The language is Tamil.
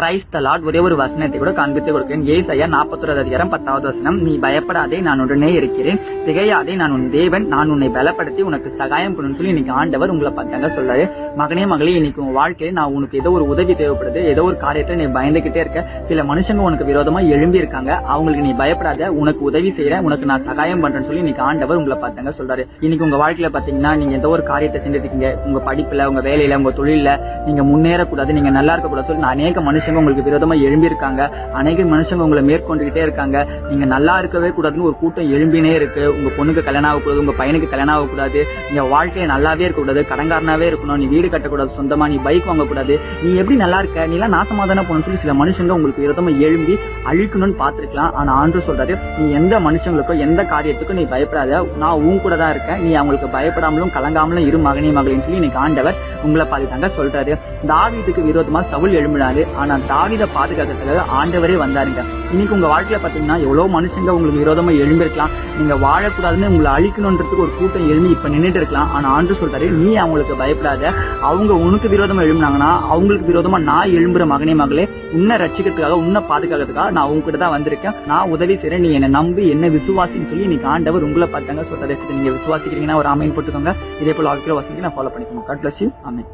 பிரைஸ் த லார்ட் ஒரே ஒரு வசனத்தை கூட காண்பித்து கொடுக்கிறேன். ஏசாயா நாற்பத்தொரு அதிகாரம் பத்தாவது வசனம் நீ பயப்படாதே நான் உடனே இருக்கிறேன். திகையாதே நான் உன் தேவன். நான் உன்னை பலப்படுத்தி உனக்கு சகாயம் பண்ணுன்னு சொல்லி இன்னைக்கு ஆண்டவர் உங்களை பார்த்தாங்க சொல்றாரு. மகனே மகளே இன்னைக்கு உன் வாழ்க்கையில நான் உனக்கு ஏதோ ஒரு உதவி தேவைப்படுது. ஏதோ ஒரு காரியத்தை நீ பயந்துகிட்டே இருக்க. சில மனுஷங்க உனக்கு விரோதமா எழும்பி இருக்காங்க அவங்களுக்கு நீ பயப்படாத. உனக்கு உதவி செய்யறேன் உனக்கு நான் சகாயம் பண்றேன்னு சொல்லி இன்னைக்கு ஆண்டவர் உங்களை பார்த்தாங்க சொல்றாரு. இன்னைக்கு உங்க வாழ்க்கையில பாத்தீங்கன்னா நீங்க ஏதோ ஒரு காரியத்தை செஞ்சுட்டு இருக்கீங்க. உங்க படிப்புல உங்க வேலையில உங்க தொழில நீங்க முன்னேறக்கூடாது. நீங்க நல்லா இருக்கக்கூடாது சொல்லி அநேக மனுஷங்க உங்களுக்கு விரோதமா எழும்பியிருக்காங்க. அநேக மனுஷங்க உங்களை மேற்கொண்டுகிட்டே இருக்காங்க. நீங்க நல்லா இருக்கவே கூடாதுன்னு ஒரு கூட்டம் எழும்பினே இருக்கு. உங்க பொண்ணுக்கு கல்யாணம் ஆகக்கூடாது உங்க பையனுக்கு கல்யாணம் ஆகக்கூடாது. நீங்க வாழ்க்கையை நல்லாவே இருக்கக்கூடாது கடங்காரனாவே இருக்கணும் நீ வீடு கட்டக்கூடாது சொந்தமா நீ பைக் வாங்கக்கூடாது. நீ எப்படி நல்லா இருக்க? நீ எல்லாம் நாசமா தானே போகணும்னு சொல்லி சில மனுஷங்க உங்களுக்கு விரோதமா எழும்பி அழிக்கணும்னு பார்த்துருக்கலாம். ஆனா ஆண்டு சொல்றாரு நீ எந்த மனுஷங்களுக்கோ எந்த காரியத்துக்கும் நீ பயப்படாத. நான் உன் கூட தான் இருக்கேன். நீ அவங்களுக்கு பயப்படாமலும் கலங்காமலும் இரு மகனே மகளின்னு சொல்லி இன்னைக்கு ஆண்டவர் உங்களை பாதுகாங்க சொல்றாரு. தாவீதுக்கு விரோதமா சவுல் எழும்பினாரு. ஆனா தாவீதை பாதுகாக்கிறதுக்காக ஆண்டவரே வந்தாருங்க. இன்னைக்கு உங்க வாழ்க்கையில பாத்தீங்கன்னா எவ்வளவு மனுஷங்க உங்களுக்கு விரோதமா எழும்பிருக்கலாம். நீங்க வாழக்கூடாதுன்னு உங்களை அழிக்கணுன்றதுக்கு ஒரு கூட்டம் எழுந்து இப்ப நின்னுட்டு இருக்கலாம். ஆனா ஆண்டு சொல்றாரு நீ அவங்களுக்கு பயப்படாத. அவங்க உனக்கு விரோதமா எழும்பினாங்கன்னா அவங்களுக்கு விரோதமா நான் எழும்புற மகனே மகளே. உன்னை ரட்சிக்கிறதுக்காக உன்னை பாதுகாக்கிறதுக்காக நான் உங்ககிட்ட தான் வந்திருக்கேன். நான் உதவி செய்யறேன் நீ என்னை நம்பி என்ன விசுவாசின்னு சொல்லி இன்னைக்கு ஆண்டவர் உங்களை பார்த்தாங்க. சொல்றாரு நீங்க விசுவாசிக்கிறீங்கன்னா ஒரு அமைன் போட்டுக்கோங்க. இதே போல வாழ்க்கையில வசதி நான் ஃபாலோ பண்ணிக்கணும் காட் பிளஸ் யூ ஆமென்